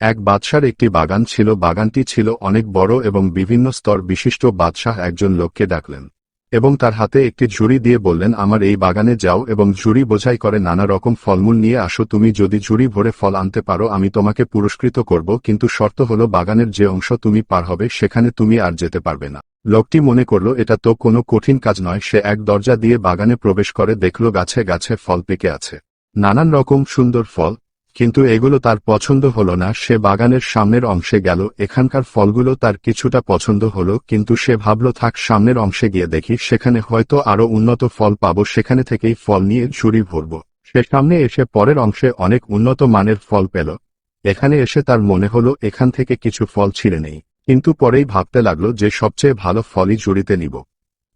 এক বাদশার একটি বাগান ছিল, বাগানটি ছিল অনেক বড় এবং বিভিন্ন স্তর বিশিষ্ট। বাদশাহ একজন লোককে ডাকলেন এবং তার হাতে একটি ঝুড়ি দিয়ে বললেন, আমার এই বাগানে যাও এবং ঝুড়ি বোঝাই করে নানা রকম ফলমূল নিয়ে আসো। তুমি যদি ঝুড়ি ভরে ফল আনতে পারো, আমি তোমাকে পুরস্কৃত করব। কিন্তু শর্ত হলো, বাগানের যে অংশ তুমি পার হবে, সেখানে তুমি আর যেতে পারবে না লোকটি মনে করল, এটা তো কোনো কঠিন কাজ নয়। সে এক দরজা দিয়ে বাগানে প্রবেশ করে, দেখল গাছে গাছে ফল পেকে আছে। নানান রকম সুন্দর ফল কিন্তু এগুলো তার পছন্দ হলো না, সে বাগানের সামনের অংশে গেল, এখানকার ফলগুলো তার কিছুটা পছন্দ হলো, কিন্তু সে ভাবল, থাক, সামনের অংশে গিয়ে দেখি, সেখানে হয়তো আরও উন্নত ফল পাব, সেখানে থেকেই ফল নিয়ে ঝুড়ি ভরব। সে সামনে এসে পরের অংশে অনেক উন্নত মানের ফল পেল। এখানে এসে তার মনে হলো, এখান থেকে কিছু ফল ছিঁড়ে নেই। কিন্তু পরেই ভাবতে লাগল যে সবচেয়ে ভালো ফলই ঝুড়িতে নিব।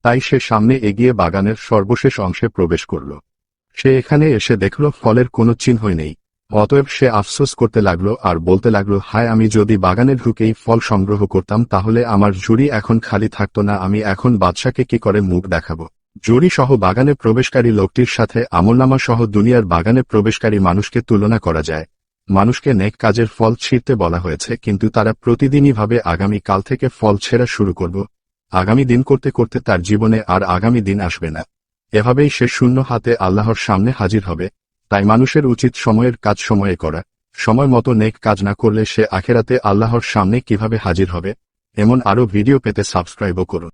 তাই সে সামনে এগিয়ে বাগানের সর্বশেষ অংশে প্রবেশ করল। সে এখানে এসে দেখল, ফলের কোনো চিহ্নই নেই। অতএব সে আফসোস করতে লাগল আর বলতে লাগল, হায়, আমি যদি বাগানে ঢুকেই ফল সংগ্রহ করতাম, তাহলে আমার ঝুড়ি এখন খালি থাকতো না, আমি এখন বাদশাকে কি করে মুখ দেখাবো? জুড়ি সহ বাগানে প্রবেশকারী লোকটির সাথে আমলনামা সহ দুনিয়ার বাগানে প্রবেশকারী মানুষকে তুলনা করা যায়। মানুষকে নেক কাজের ফল ছিঁড়তে বলা হয়েছে, কিন্তু তারা প্রতিদিনই ভাবে, আগামী কাল থেকে ফল ছেঁড়া শুরু করব। আগামী দিন করতে করতে তার জীবনে আর আগামী দিন আসবে না। এভাবেই সে শূন্য হাতে আল্লাহর সামনে হাজির হবে। তাই মানুষের উচিত সময়ের কাজ সময়ে করা। সময় মতো নেক কাজ না করলে সে আখেরাতে আল্লাহর সামনে কীভাবে হাজির হবে? এমন আরও ভিডিও পেতে সাবস্ক্রাইবও করুন।